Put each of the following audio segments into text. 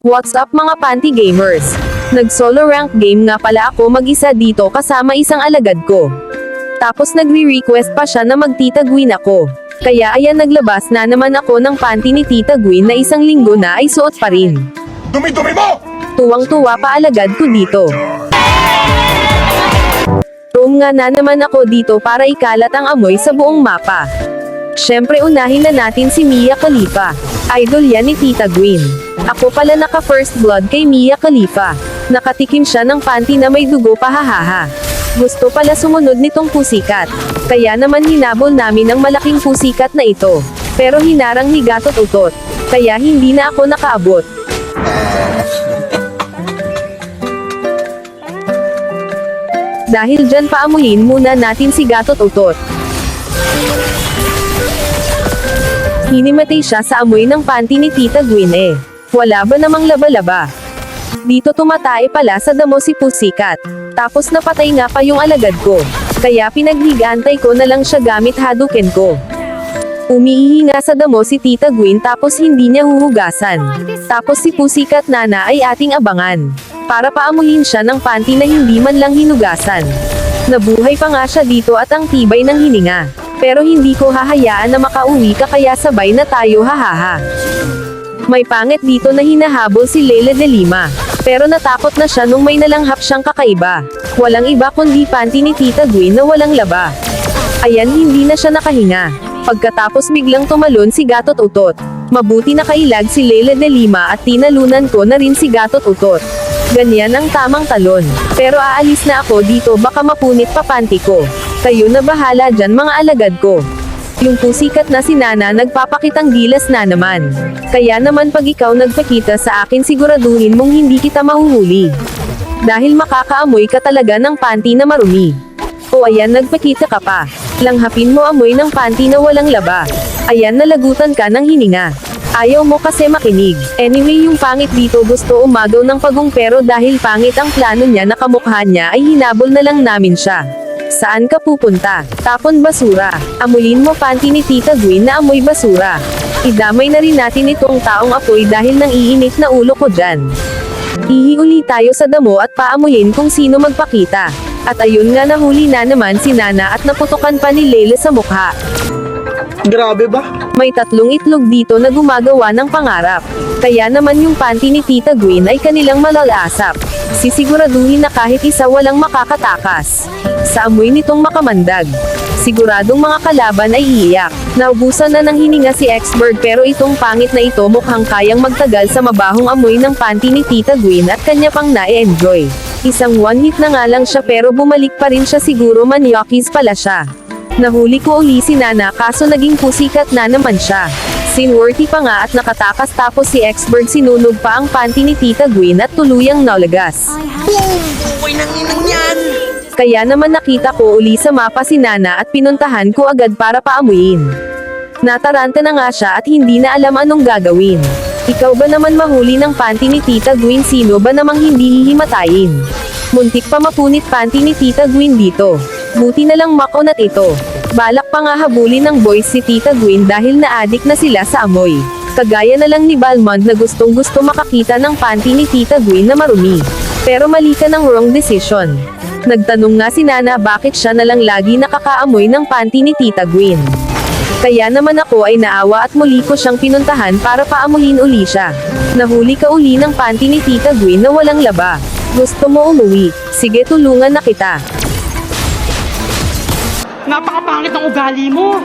What's up mga panty gamers? Nag-solo rank game nga pala ako mag-isa dito kasama isang alagad ko. Tapos nagre-request pa siya na magtita Gwyn ako. Kaya ayan naglabas na naman ako ng panty ni Tita Gwyn na isang linggo na ay suot pa rin. Dumi-dumi mo! Tuwang-tuwa pa alagad ko dito. Roam nga na naman ako dito para ikalat ang amoy sa buong mapa. Syempre unahin na natin si Mia Khalifa. Idol yan ni Tita Gwyn. Ako pala naka first blood kay Mia Khalifa. Nakatikim siya ng panty na may dugo pa hahaha. Gusto pala sumunod nitong pusikat. Kaya naman hinabol namin ang malaking pusikat na ito. Pero hinarang ni Gatot Utot. Kaya hindi na ako nakaabot. Dahil dyan paamuhin muna natin si Gatot Utot. Hinimatay siya sa amoy ng panty ni Tita Gwyn. Wala ba namang laba-laba? Dito tumatay pala sa damo si Pusikat. Tapos napatay nga pa yung alagad ko. Kaya pinaghigantay ko na lang siya gamit haduken ko. Umiihi nga sa damo si Tita Gwyn tapos hindi niya huhugasan. Tapos si Pusikat Nana ay ating abangan. Para paamuhin siya ng panty na hindi man lang hinugasan. Nabuhay pa nga siya dito at ang tibay ng hininga. Pero hindi ko hahayaan na makauwi ka kaya sabay na tayo hahaha. May pangit dito na hinahabol si Lele de Lima. Pero natakot na siya nung may nalanghap siyang kakaiba. Walang iba kundi panty ni Tita Gwyn na walang laba. Ayan hindi na siya nakahinga. Pagkatapos biglang tumalon si Gatot Utot. Mabuti na kailag si Lele de Lima at tinalunan ko na rin si Gatot Utot. Ganyan ang tamang talon. Pero aalis na ako dito baka mapunit pa panty ko. Kayo na bahala dyan mga alagad ko. Yung pusikat na si Nana nagpapakitang gilas na naman. Kaya naman pag ikaw nagpakita sa akin siguraduhin mong hindi kita mahuhuli. Dahil makakaamoy ka talaga ng panty na marumi. O ayan nagpakita ka pa. Langhapin mo amoy ng panty na walang laba. Ayan nalagutan ka ng hininga. Ayaw mo kasi makinig. Anyway yung pangit dito gusto umagaw ng pagong pero dahil pangit ang plano niya na kamukha niya ay hinabol na lang namin siya. Saan ka pupunta? Tapon basura. Amuyin mo panty ni Tita Gwyn na amoy basura. Idamay na rin natin itong taong apoy dahil nang iinit na ulo ko dyan. Ihiuli tayo sa damo at paamuyin kung sino magpakita. At ayun nga nahuli na naman si Nana at naputukan pa ni Lele sa mukha. Grabe ba? May tatlong itlog dito na gumagawa ng pangarap. Kaya naman yung panty ni Tita Gwyn ay kanilang malalasap. Sisiguraduhin na kahit isa walang makakatakas. Sa amoy nitong makamandag. Siguradong mga kalaban ay iiyak. Naubusan na ng hininga si X-Bird pero itong pangit na ito mukhang kayang magtagal sa mabahong amoy ng panty ni Tita Gwyn at kanya pang na-enjoy. Isang one hit na nga lang siya pero bumalik pa rin siya siguro manyakis pala siya. Nahuli ko uli si Nana kaso naging pusikat na naman siya. Sinworthy pa nga at nakatakas tapos si X-Bird sinunog pa ang panty ni Tita Gwyn at tuluyang nalagas. Uy, nang inang yan! Kaya naman nakita ko uli sa mapa si Nana at pinuntahan ko agad para paamuyin. Nataranta na nga siya at hindi na alam anong gagawin. Ikaw ba naman mahuli ng panty ni Tita Gwyn sino ba namang hindi hihimatayin? Muntik pa mapunit panty ni Tita Gwyn dito. Buti na lang makunat ito. Balak pa nga habulin ng boys si Tita Gwyn dahil na-addict na sila sa amoy. Kagaya na lang ni Balmond na gustong gusto makakita ng panty ni Tita Gwyn na marumi. Pero mali ka ng wrong decision. Nagtanong nga si Nana bakit siya na lang lagi nakakaamoy ng panty ni Tita Gwyn. Kaya naman ako ay naawa at muli ko siyang pinuntahan para paamuhin uli siya. Nahuli ka uli ng panty ni Tita Gwyn na walang laba. Gusto mo umuwi? Sige tulungan na kita. Napakapangit ng ugali mo.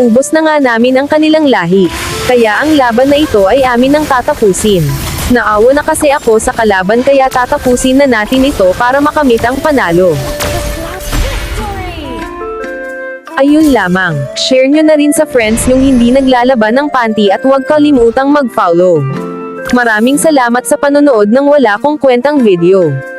Ubos na nga namin ang kanilang lahi. Kaya ang laban na ito ay amin ang tatapusin. Naawa na kasi ako sa kalaban kaya tatapusin na natin ito para makamit ang panalo. Ayun lamang, share nyo na rin sa friends yung hindi naglalaban ng panty at huwag kalimutang mag-follow. Maraming salamat sa panonood ng wala kong kwentang video.